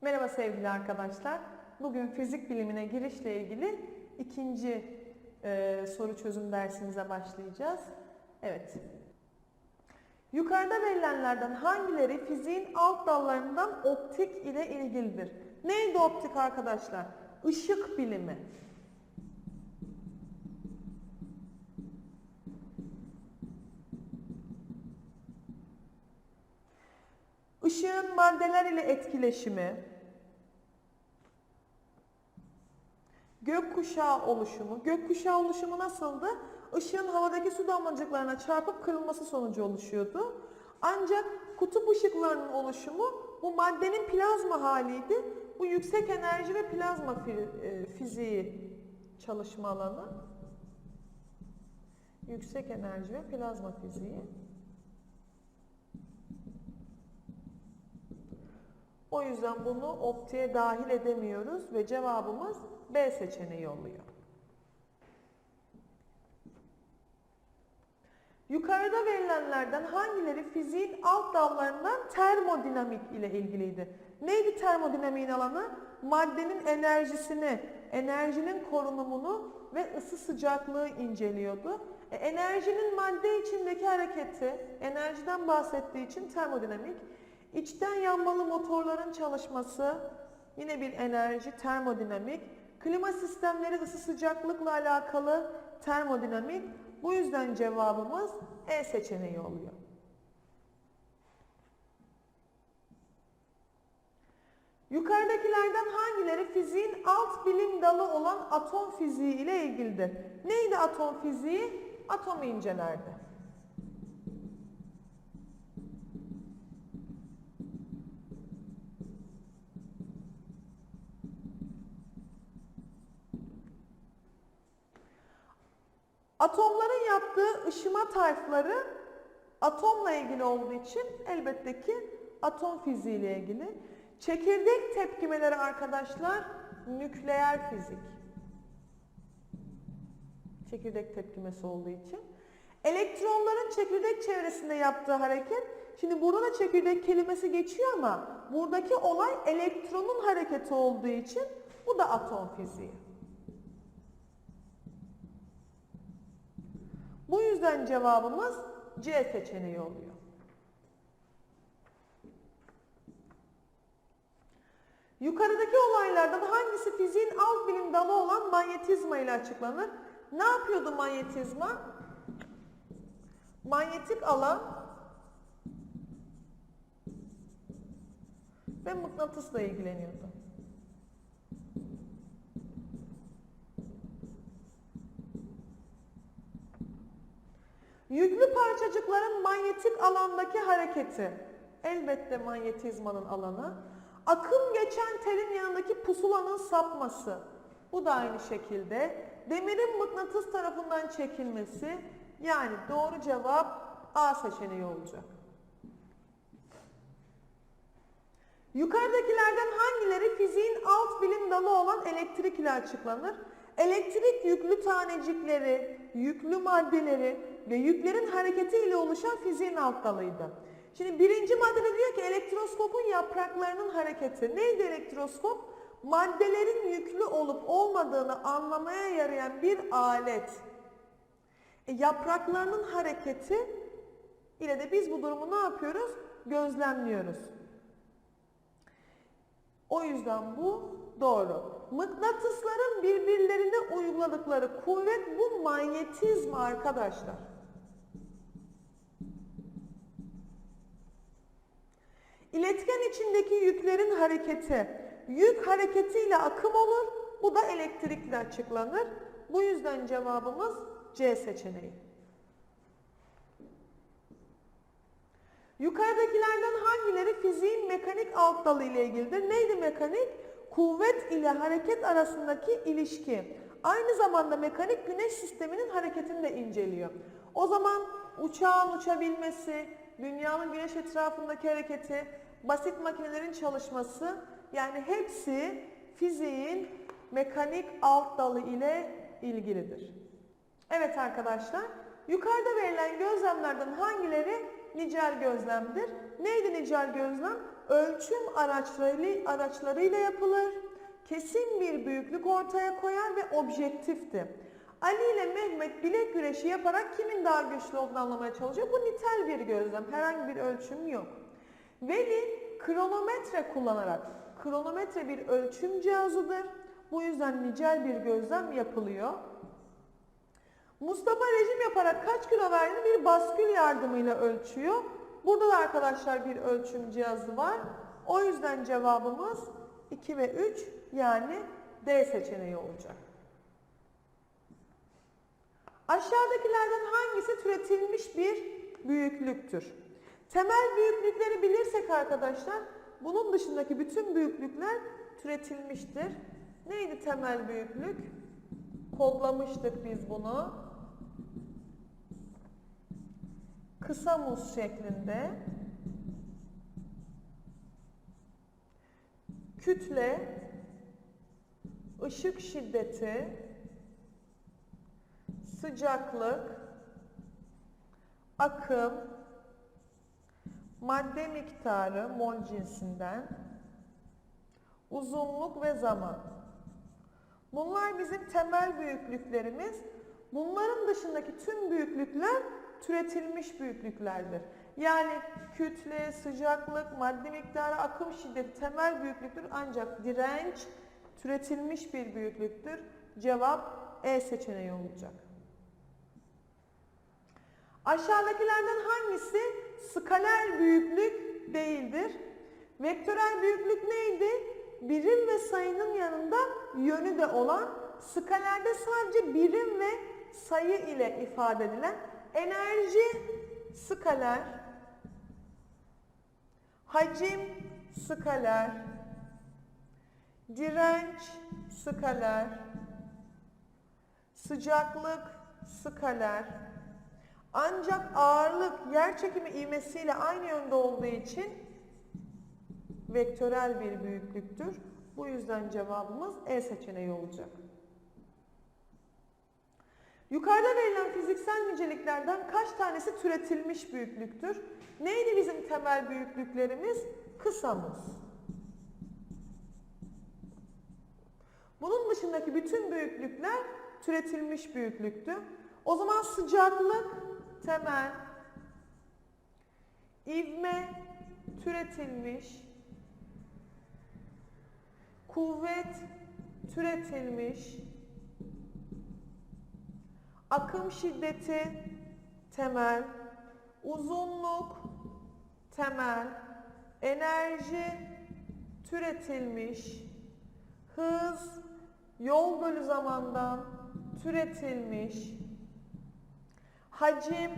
Merhaba sevgili arkadaşlar. Bugün fizik bilimine girişle ilgili ikinci e, soru çözüm dersimize başlayacağız. Evet. Yukarıda verilenlerden hangileri fiziğin alt dallarından optik ile ilgilidir? Neydi optik arkadaşlar? Işık bilimi. Işığın maddeler ile etkileşimi, gökkuşağı oluşumu. Gökkuşağı oluşumu nasıldı? Işığın havadaki su damlacıklarına çarpıp kırılması sonucu oluşuyordu. Ancak kutup ışıklarının oluşumu bu maddenin plazma haliydi. Bu yüksek enerji ve plazma e, fiziği çalışma alanı. Yüksek enerji ve plazma fiziği. O yüzden bunu optiğe dahil edemiyoruz ve cevabımız B seçeneği oluyor. Yukarıda verilenlerden hangileri fiziğin alt dallarından termodinamik ile ilgiliydi? Neydi termodinamiğin alanı? Maddenin enerjisini, enerjinin korunumunu ve ısı sıcaklığı inceliyordu. E, enerjinin madde içindeki hareketi, enerjiden bahsettiği için termodinamik. İçten yanmalı motorların çalışması, yine bir enerji, termodinamik. Klima sistemleri ısı sıcaklıkla alakalı termodinamik. Bu yüzden cevabımız E seçeneği oluyor. Yukarıdakilerden hangileri fiziğin alt bilim dalı olan atom fiziği ile ilgilidir? Neydi atom fiziği? Atomu incelerdi. Işıma tayfları atomla ilgili olduğu için elbette ki atom fiziği ile ilgili. Çekirdek tepkimeleri arkadaşlar nükleer fizik. Çekirdek tepkimesi olduğu için. Elektronların çekirdek çevresinde yaptığı hareket, şimdi burada da çekirdek kelimesi geçiyor ama buradaki olay elektronun hareketi olduğu için bu da atom fiziği. Bu yüzden cevabımız C seçeneği oluyor. Yukarıdaki olaylardan hangisi fiziğin alt bilim dalı olan manyetizma ile açıklanır? Ne yapıyordu manyetizma? Manyetik alan ve mıknatısla ilgileniyordu. Yüklü parçacıkların manyetik alandaki hareketi, elbette manyetizmanın alanı. Akım geçen telin yanındaki pusulanın sapması, bu da aynı şekilde. Demirin mıknatıs tarafından çekilmesi, yani doğru cevap A seçeneği olacak. Yukarıdakilerden hangileri fiziğin alt bilim dalı olan elektrik ile açıklanır? Elektrik yüklü tanecikleri, yüklü maddeleri ve yüklerin hareketi ile oluşan fiziğin alt dalıydı. Şimdi birinci maddede diyor ki elektroskopun yapraklarının hareketi. Neydi elektroskop? Maddelerin yüklü olup olmadığını anlamaya yarayan bir alet. E, yapraklarının hareketi ile de biz bu durumu ne yapıyoruz? Gözlemliyoruz. O yüzden bu doğru. Mıknatısların birbirlerine uyguladıkları kuvvet bu manyetizma arkadaşlar. İletken içindeki yüklerin hareketi, yük hareketiyle akım olur. Bu da elektrikle açıklanır. Bu yüzden cevabımız C seçeneği. Yukarıdakilerden hangileri fiziğin mekanik alt dalı ile ilgilidir? Neydi mekanik? Kuvvet ile hareket arasındaki ilişki. Aynı zamanda mekanik güneş sisteminin hareketini de inceliyor. O zaman uçağın uçabilmesi, dünyanın güneş etrafındaki hareketi, basit makinelerin çalışması yani hepsi fiziğin mekanik alt dalı ile ilgilidir. Evet arkadaşlar, yukarıda verilen gözlemlerden hangileri nicel gözlemdir? Neydi nicel gözlem? ölçüm araçlarıyla, araçlarıyla yapılır. Kesin bir büyüklük ortaya koyar ve objektifti. Ali ile Mehmet bilek güreşi yaparak kimin daha güçlü olduğunu anlamaya çalışıyor. Bu nitel bir gözlem. Herhangi bir ölçüm yok. Veli kronometre kullanarak, kronometre bir ölçüm cihazıdır. Bu yüzden nicel bir gözlem yapılıyor. Mustafa rejim yaparak kaç kilo verdiğini bir baskül yardımıyla ölçüyor. Burada da arkadaşlar bir ölçüm cihazı var. O yüzden cevabımız 2 ve 3 yani D seçeneği olacak. Aşağıdakilerden hangisi türetilmiş bir büyüklüktür? Temel büyüklükleri bilirsek arkadaşlar bunun dışındaki bütün büyüklükler türetilmiştir. Neydi temel büyüklük? Kodlamıştık biz bunu. Kısa muz şeklinde. Kütle, ışık şiddeti, sıcaklık, akım, madde miktarı mol cinsinden, uzunluk ve zaman. Bunlar bizim temel büyüklüklerimiz. Bunların dışındaki tüm büyüklükler türetilmiş büyüklüklerdir. Yani kütle, sıcaklık, madde miktarı, akım şiddeti temel büyüklüktür ancak direnç türetilmiş bir büyüklüktür. Cevap E seçeneği olacak. Aşağıdakilerden hangisi skaler büyüklük değildir? Vektörel büyüklük neydi? Birim ve sayının yanında yönü de olan, skalerde sadece birim ve sayı ile ifade edilen enerji skaler, hacim skaler, direnç skaler, sıcaklık skaler, ancak ağırlık yer çekimi ivmesiyle aynı yönde olduğu için vektörel bir büyüklüktür. Bu yüzden cevabımız E seçeneği olacak. Yukarıda verilen fiziksel niceliklerden kaç tanesi türetilmiş büyüklüktür? Neydi bizim temel büyüklüklerimiz? Kısamız. Bunun dışındaki bütün büyüklükler türetilmiş büyüklüktü. O zaman sıcaklık temel, ivme türetilmiş, kuvvet türetilmiş, akım şiddeti temel, uzunluk temel, enerji türetilmiş, hız yol bölü zamandan türetilmiş, hacim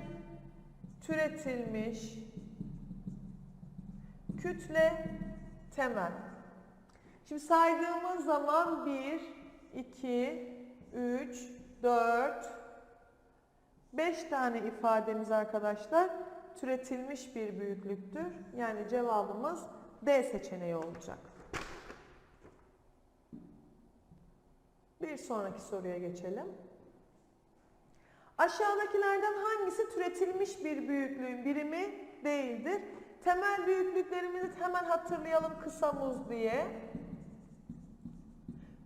türetilmiş, kütle temel. Şimdi saydığımız zaman 1, 2, 3, 4, 5 tane ifademiz arkadaşlar türetilmiş bir büyüklüktür. Yani cevabımız D seçeneği olacak. Bir sonraki soruya geçelim. Aşağıdakilerden hangisi türetilmiş bir büyüklüğün birimi değildir? Temel büyüklüklerimizi hemen hatırlayalım kısa muz diye.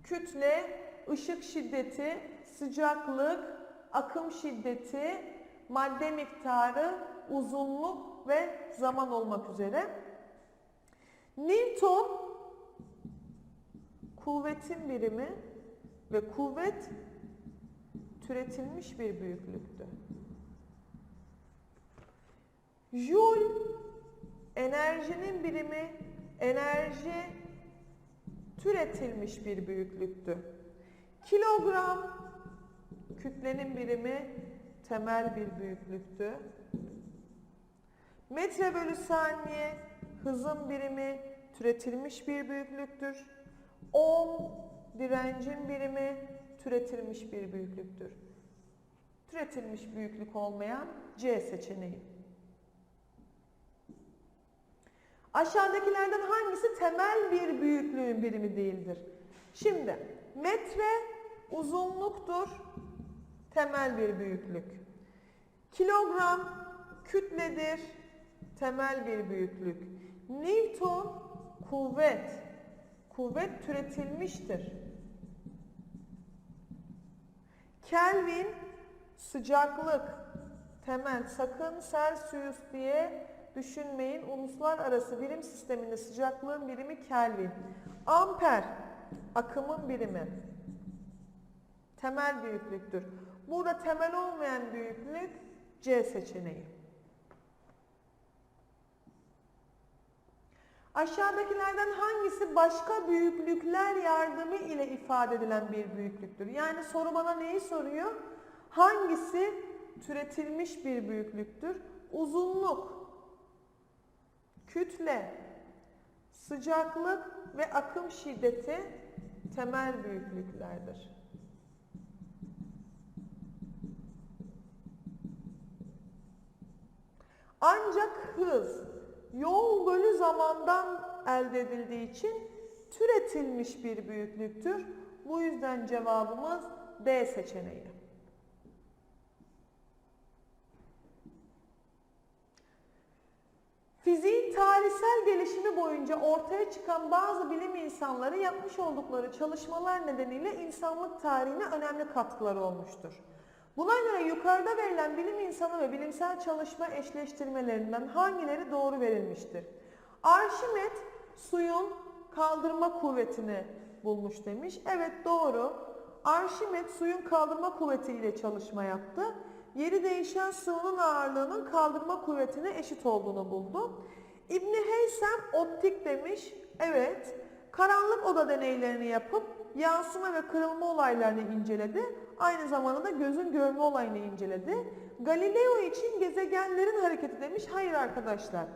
Kütle, ışık şiddeti, sıcaklık, akım şiddeti, madde miktarı, uzunluk ve zaman olmak üzere. Newton kuvvetin birimi ve kuvvet türetilmiş bir büyüklüktü. Joule enerjinin birimi, enerji türetilmiş bir büyüklüktü. Kilogram kütlenin birimi temel bir büyüklüktü. Metre bölü saniye hızın birimi türetilmiş bir büyüklüktür. Ohm direncin birimi türetilmiş bir büyüklüktür. Türetilmiş büyüklük olmayan C seçeneği. Aşağıdakilerden hangisi temel bir büyüklüğün birimi değildir? Şimdi metre uzunluktur, temel bir büyüklük. Kilogram kütledir, temel bir büyüklük. Newton kuvvet. Kuvvet türetilmiştir. Kelvin sıcaklık. Temel sakın Celsius diye düşünmeyin. Uluslararası birim sisteminde sıcaklığın birimi Kelvin. Amper akımın birimi. Temel büyüklüktür. Burada temel olmayan büyüklük C seçeneği. Aşağıdakilerden hangisi başka büyüklükler yardımı ile ifade edilen bir büyüklüktür? Yani soru bana neyi soruyor? Hangisi türetilmiş bir büyüklüktür? Uzunluk, kütle, sıcaklık ve akım şiddeti temel büyüklüklerdir. Ancak hız yol bölü zamandan elde edildiği için türetilmiş bir büyüklüktür. Bu yüzden cevabımız D seçeneği. Fiziğin tarihsel gelişimi boyunca ortaya çıkan bazı bilim insanları yapmış oldukları çalışmalar nedeniyle insanlık tarihine önemli katkıları olmuştur. Buna göre yukarıda verilen bilim insanı ve bilimsel çalışma eşleştirmelerinden hangileri doğru verilmiştir? Arşimet suyun kaldırma kuvvetini bulmuş demiş. Evet doğru. Arşimet suyun kaldırma kuvvetiyle çalışma yaptı. Yeri değişen sıvının ağırlığının kaldırma kuvvetine eşit olduğunu buldu. İbni Heysem optik demiş. Evet. Karanlık oda deneylerini yapıp yansıma ve kırılma olaylarını inceledi. Aynı zamanda da gözün görme olayını inceledi. Galileo için gezegenlerin hareketi demiş. Hayır arkadaşlar.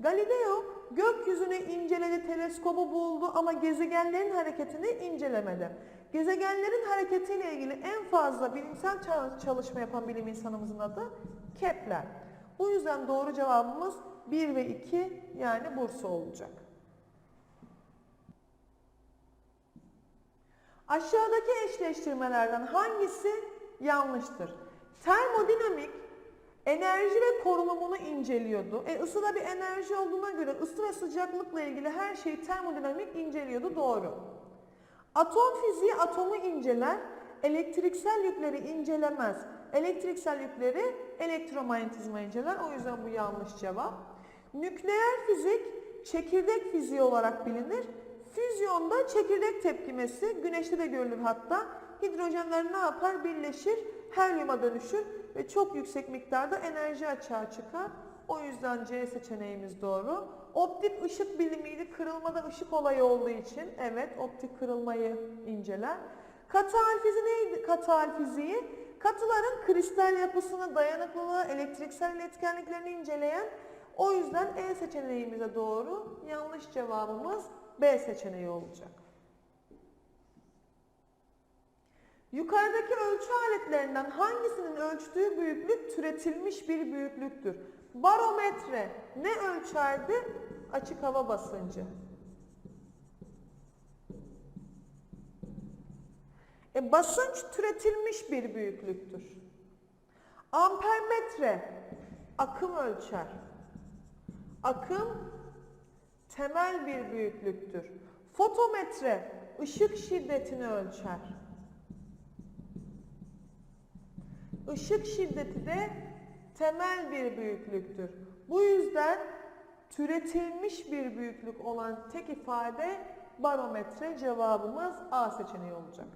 Galileo gökyüzünü inceledi, teleskobu buldu ama gezegenlerin hareketini incelemedi. Gezegenlerin hareketiyle ilgili en fazla bilimsel çalışma yapan bilim insanımızın adı Kepler. Bu yüzden doğru cevabımız 1 ve 2 yani Bursa olacak. Aşağıdaki eşleştirmelerden hangisi yanlıştır? Termodinamik enerji ve korunumunu inceliyordu. E, ısı bir enerji olduğuna göre ısı ve sıcaklıkla ilgili her şeyi termodinamik inceliyordu. Doğru. Atom fiziği atomu inceler, elektriksel yükleri incelemez. Elektriksel yükleri elektromanyetizma inceler. O yüzden bu yanlış cevap. Nükleer fizik çekirdek fiziği olarak bilinir. Füzyonda çekirdek tepkimesi, güneşte de görülür hatta. Hidrojenler ne yapar? Birleşir, helyuma dönüşür ve çok yüksek miktarda enerji açığa çıkar. O yüzden C seçeneğimiz doğru. Optik ışık bilimiydi. Kırılmada ışık olayı olduğu için evet optik kırılmayı inceler. Katı hal fiziği neydi? Katı hal fiziği katıların kristal yapısını, dayanıklılığı, elektriksel iletkenliklerini inceleyen o yüzden E seçeneğimize doğru. Yanlış cevabımız B seçeneği olacak. Yukarıdaki ölçü aletlerinden hangisinin ölçtüğü büyüklük türetilmiş bir büyüklüktür? Barometre ne ölçerdi? Açık hava basıncı. E basınç türetilmiş bir büyüklüktür. Ampermetre akım ölçer. Akım temel bir büyüklüktür. Fotometre ışık şiddetini ölçer. Işık şiddeti de temel bir büyüklüktür. Bu yüzden türetilmiş bir büyüklük olan tek ifade barometre cevabımız A seçeneği olacak.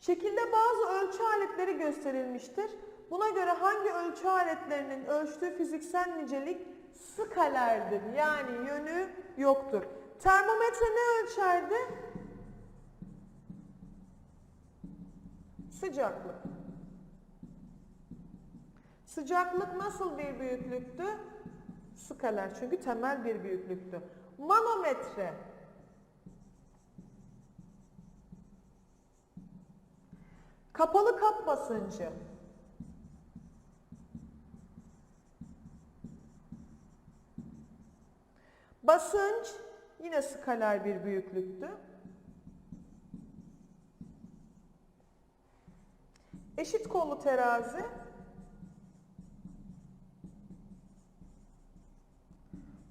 Şekilde bazı ölçü aletleri gösterilmiştir. Buna göre hangi ölçü aletlerinin ölçtüğü fiziksel nicelik skalerdir. Yani yönü yoktur. Termometre ne ölçerdi? Sıcaklık. Sıcaklık nasıl bir büyüklüktü? Skaler çünkü temel bir büyüklüktü. Manometre. Kapalı kap basıncı. Basınç yine skaler bir büyüklüktü. Eşit kollu terazi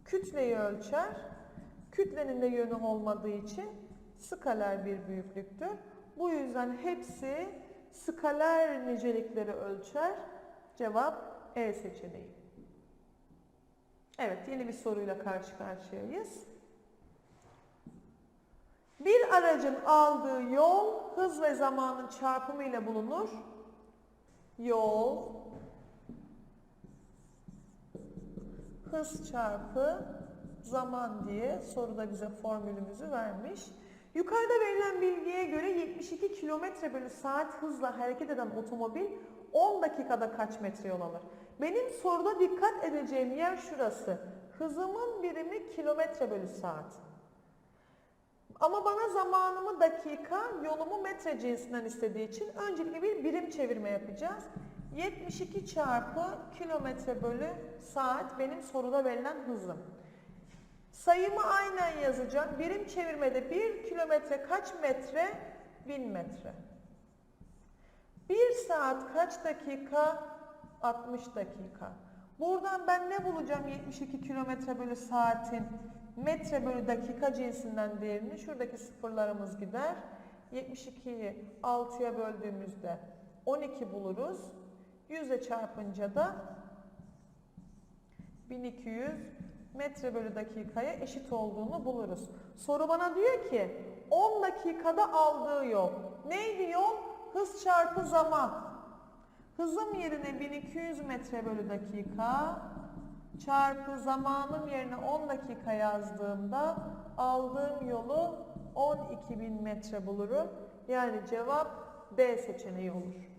kütleyi ölçer. Kütlenin de yönü olmadığı için skaler bir büyüklüktür. Bu yüzden hepsi skaler nicelikleri ölçer. Cevap E seçeneği. Evet, yeni bir soruyla karşı karşıyayız. Bir aracın aldığı yol hız ve zamanın çarpımı ile bulunur. Yol hız çarpı zaman diye soruda bize formülümüzü vermiş. Yukarıda verilen bilgiye göre 72 km bölü saat hızla hareket eden otomobil 10 dakikada kaç metre yol alır? Benim soruda dikkat edeceğim yer şurası. Hızımın birimi kilometre bölü saat. Ama bana zamanımı dakika, yolumu metre cinsinden istediği için öncelikle bir birim çevirme yapacağız. 72 çarpı kilometre bölü saat benim soruda verilen hızım. Sayımı aynen yazacağım. Birim çevirmede 1 kilometre kaç metre? 1000 metre. 1 saat kaç dakika? 60 dakika. Buradan ben ne bulacağım 72 kilometre bölü saatin metre bölü dakika cinsinden değerini? Şuradaki sıfırlarımız gider. 72'yi 6'ya böldüğümüzde 12 buluruz. 100'e çarpınca da 1200 metre bölü dakikaya eşit olduğunu buluruz. Soru bana diyor ki 10 dakikada aldığı yol. Neydi yol? Hız çarpı zaman. Hızım yerine 1200 metre bölü dakika çarpı zamanım yerine 10 dakika yazdığımda aldığım yolu 12.000 metre bulurum. Yani cevap D seçeneği olur.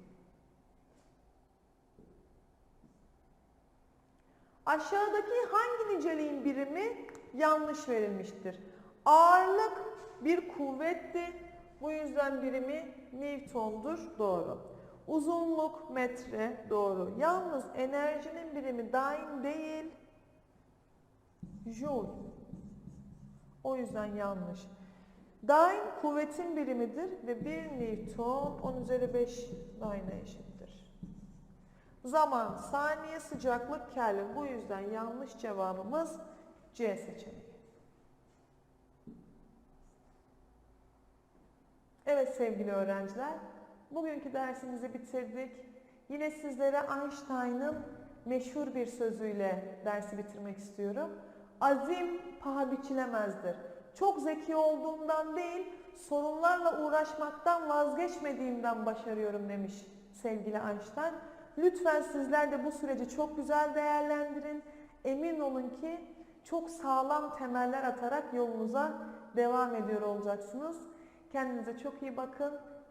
Aşağıdaki hangi niceliğin birimi yanlış verilmiştir? Ağırlık bir kuvvetti. Bu yüzden birimi Newton'dur. Doğru. Uzunluk metre. Doğru. Yalnız enerjinin birimi daim değil. Joule. O yüzden yanlış. Daim kuvvetin birimidir ve 1 Newton 10 üzeri 5 Daim'e eşittir. Zaman, saniye, sıcaklık, Kelvin. Bu yüzden yanlış cevabımız C seçeneği. Evet sevgili öğrenciler, bugünkü dersimizi bitirdik. Yine sizlere Einstein'ın meşhur bir sözüyle dersi bitirmek istiyorum. Azim paha biçilemezdir. Çok zeki olduğumdan değil, sorunlarla uğraşmaktan vazgeçmediğimden başarıyorum demiş sevgili Einstein. Lütfen sizler de bu süreci çok güzel değerlendirin. Emin olun ki çok sağlam temeller atarak yolunuza devam ediyor olacaksınız. Kendinize çok iyi bakın.